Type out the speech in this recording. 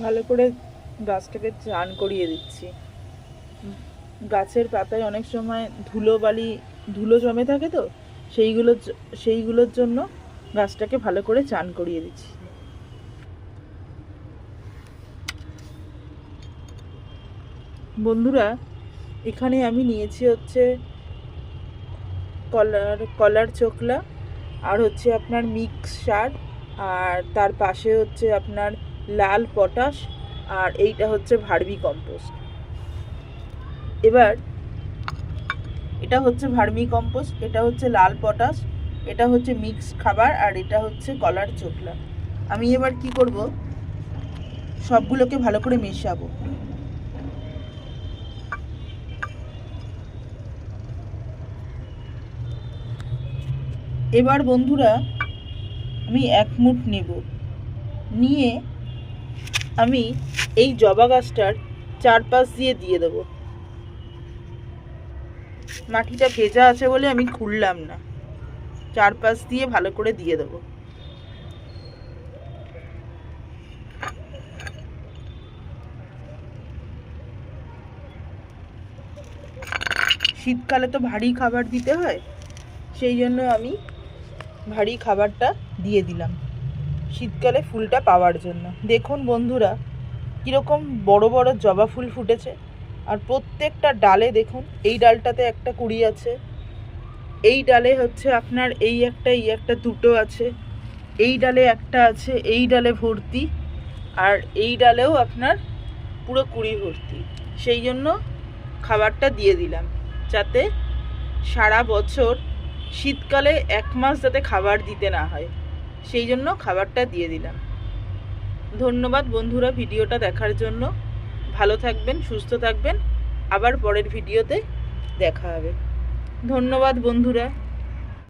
ভালো করে গাছটাকে চান করিয়ে দিচ্ছি। গাছের পাতায় অনেক সময় ধুলো বালি, ধুলো জমে থাকে তো সেইগুলোর জ- সেইগুলোর জন্য গাছটাকে ভালো করে চান করিয়ে দিচ্ছি। বন্ধুরা, এখানে আমি নিয়েছি হচ্ছে কলার কলার চোকলা আর হচ্ছে আপনার মিক্স সার, আর তার পাশে হচ্ছে আপনার লাল পটাশ আর এইটা হচ্ছে ভার্মি কম্পোস্ট। এবার এটা হচ্ছে ভার্মি কম্পোস্ট, এটা হচ্ছে লাল পটাশ, এটা হচ্ছে মিক্স খাবার আর এটা হচ্ছে কলার চোখলা আমি এবার কি করব? সবগুলোকে ভালো করে মেশাবো। এবার বন্ধুরা, আমি এক মুঠ নেব। নিয়ে আমি এই জবা গাছটার চারপাশ দিয়ে দিয়ে দেবো। মাটিটা ভেজা আছে বলে আমি খুললাম না। চারপাশ দিয়ে ভালো করে দিয়ে দেবো। শীতকালে তো ভারী খাবার দিতে হয়, সেই জন্য আমি ভারী খাবারটা দিয়ে দিলাম। শীতকালে ফুলটা পাওয়ার জন্য। দেখুন বন্ধুরা, কীরকম বড় বড় জবা ফুল ফুটেছে। আর প্রত্যেকটা ডালে দেখুন, এই ডালটাতে একটা কুড়ি আছে। এই ডালে হচ্ছে আপনার এই একটা এই একটা দুটো আছে। এই ডালে একটা আছে, এই ডালে ভর্তি। আর এই ডালেও আপনার পুরো কুড়ি ভর্তি। সেই জন্য খাবারটা দিয়ে দিলাম, যাতে সারা বছর শীতকালে এক মাস যাতে খাবার দিতে না হয়। সেই জন্য খাবারটা দিয়ে দিলাম। ধন্যবাদ বন্ধুরা ভিডিওটা দেখার জন্য। ভালো থাকবেন, সুস্থ থাকবেন। আবার পরের ভিডিওতে দেখা হবে। ধন্যবাদ বন্ধুরা।